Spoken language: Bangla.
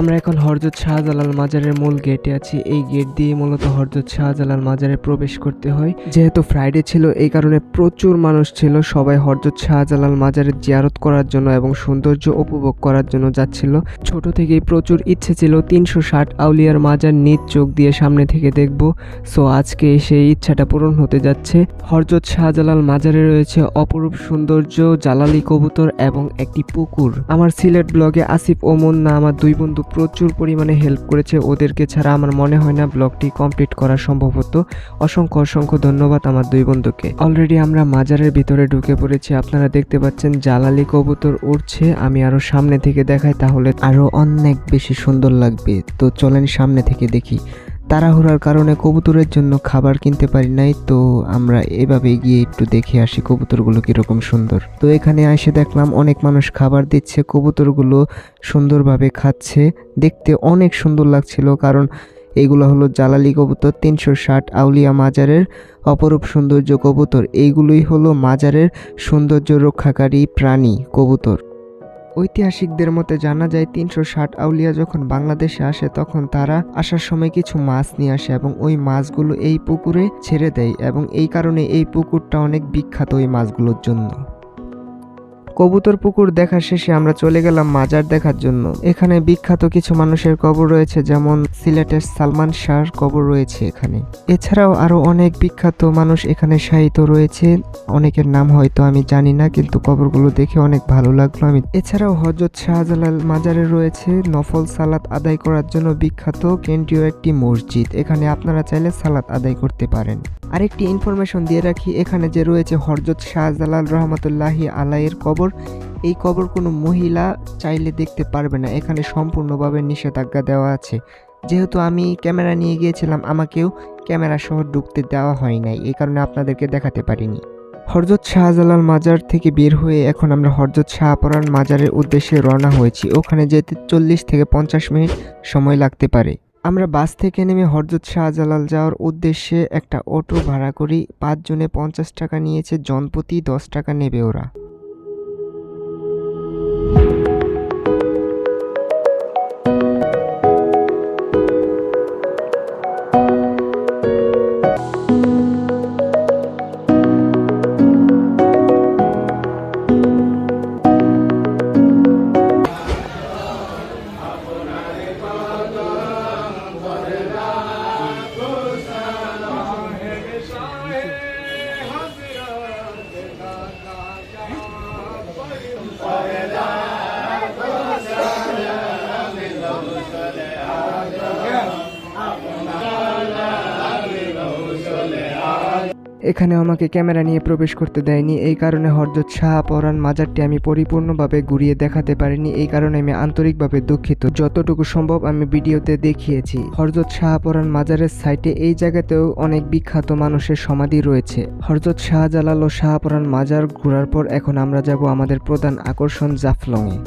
আমরা এখন হরজত শাহজালাল মাজারের মূল গেটে আছি। এই গেট দিয়ে মূলত হরজত শাহজালাল মাজারে প্রবেশ করতে হয়। যেহেতু ফ্রাইডে ছিল, এই কারণে প্রচুর মানুষ ছিল। সবাই হরজত শাহজালাল মাজারের জিয়ারত করার জন্য এবং সৌন্দর্য উপভোগ করার জন্য যাচ্ছিল। ছোট থেকেই প্রচুর ইচ্ছে ছিল। তিনশো ষাট আউলিয়ার মাজার নিজ চোখ দিয়ে সামনে থেকে দেখব। সো আজকে সেই ইচ্ছাটা পূরণ হতে যাচ্ছে। হরজত শাহজালাল মাজারে রয়েছে অপরূপ সৌন্দর্য, জালালি কবুতর এবং একটি পুকুর। আমার সিলেট ব্লগে আসিফ ওমন না, আমার দুই বন্ধু প্রচুর পরিমাণে হেল্প করেছে। ওদেরকে ছাড়া আমার মনে হয় না ব্লগটি কমপ্লিট করা সম্ভব হতো। অসংখ্য অসংখ্য ধন্যবাদ আমার দুই বন্ধুকে। অলরেডি আমরা মাজারের ভিতরে ঢুকে পড়েছি। আপনারা দেখতে পাচ্ছেন জালালি কবুতর উঠছে আমি আরও সামনে থেকে দেখাই, তাহলে আরও অনেক বেশি সুন্দর লাগবে। তো চলেন সামনে থেকে দেখি। তাড়াহুড়ার কারণে কবুতরের জন্য খাবার কিনতে পারি নাই, তো আমরা এভাবে গিয়ে একটু দেখে আসি কবুতরগুলো কীরকম সুন্দর। তো এখানে এসে দেখলাম অনেক মানুষ খাবার দিচ্ছে, কবুতরগুলো সুন্দরভাবে খাচ্ছে, দেখতে অনেক সুন্দর লাগছিল কারণ এইগুলো হলো জালালি কবুতর, তিনশো ষাট আউলিয়া মাজারের অপরূপ সৌন্দর্য কবুতর। এইগুলোই হলো মাজারের সৌন্দর্য রক্ষাকারী প্রাণী কবুতর। ঐতিহাসিকদের মতে জানা যায় তিনশো ষাট আউলিয়া যখন বাংলাদেশে আসে, তখন তারা আসার সময় কিছু মাছ নিয়ে আসে এবং ওই মাছগুলো এই পুকুরে ছেড়ে দেয় এবং এই কারণে এই পুকুরটা অনেক বিখ্যাত ওই মাছগুলোর জন্য। কবুতর পুকুর দেখা শেষে আমরা চলে গেলাম মাজার দেখার জন্য। এখানে বিখ্যাত কিছু মানুষের কবর রয়েছে, যেমন সিলেটের সালমান শাহর কবর রয়েছে এখানে। এছাড়াও আরও অনেক বিখ্যাত মানুষ এখানে শায়িত রয়েছে। অনেকের নাম হয়তো আমি জানি না, কিন্তু কবরগুলো দেখে অনেক ভালো লাগল আমি। এছাড়াও হজরত শাহজালাল মাজারে রয়েছে। নফল সালাত আদায় করার জন্য বিখ্যাত কেন্দ্রীয় একটি মসজিদ। এখানে আপনারা চাইলে সালাত আদায় করতে পারেন। আরেকটি ইনফরমেশন দিয়ে রাখি, এখানে যে রয়েছে হরজত শাহজালাল রহমতুল্লাহি আলাইয়ের কবর। এই কবর কোনো মহিলা চাইলে দেখতে পারবে না। এখানে সম্পূর্ণভাবে নিষেধাজ্ঞা দেওয়া আছে। যেহেতু আমি ক্যামেরা নিয়ে গিয়েছিলাম, আমাকেও ক্যামেরা সহ ঢুকতে দেওয়া হয় নাই। এই কারণে আপনাদেরকে দেখাতে পারিনি। হরজত শাহজালাল মাজার থেকে বের হয়ে এখন আমরা হরজত শাহপরান মাজারের উদ্দেশ্যে রওনা হয়েছি। ওখানে যেতে চল্লিশ থেকে পঞ্চাশ মিনিট সময় লাগতে পারে। আমরা বাস থেকে নেমে হরজত শাহজালাল যাওয়ার উদ্দেশ্যে একটা অটো ভাড়া করি পাঁচজনে পঞ্চাশ টাকা নিয়েছে জনপ্রতি দশ টাকা নেবে ওরা। এখানে আমাকে ক্যামেরা নিয়ে প্রবেশ করতে দেয়নি, এই কারণে হরজত শাহ পরান মাজারটি আমি পরিপূর্ণভাবে ঘুরিয়ে দেখাতে পারিনি, এই কারণে আমি আন্তরিকভাবে দুঃখিত। যতটুকু সম্ভব আমি ভিডিওতে দেখিয়েছি। হরজত শাহ পরান মাজারের সাইটে, এই জায়গাতেও অনেক বিখ্যাত মানুষের সমাধি রয়েছে। হরজত শাহজালাল ও শাহপরান মাজার ঘোরার পর এখন আমরা যাব আমাদের প্রধান আকর্ষণ জাফলংয়ে।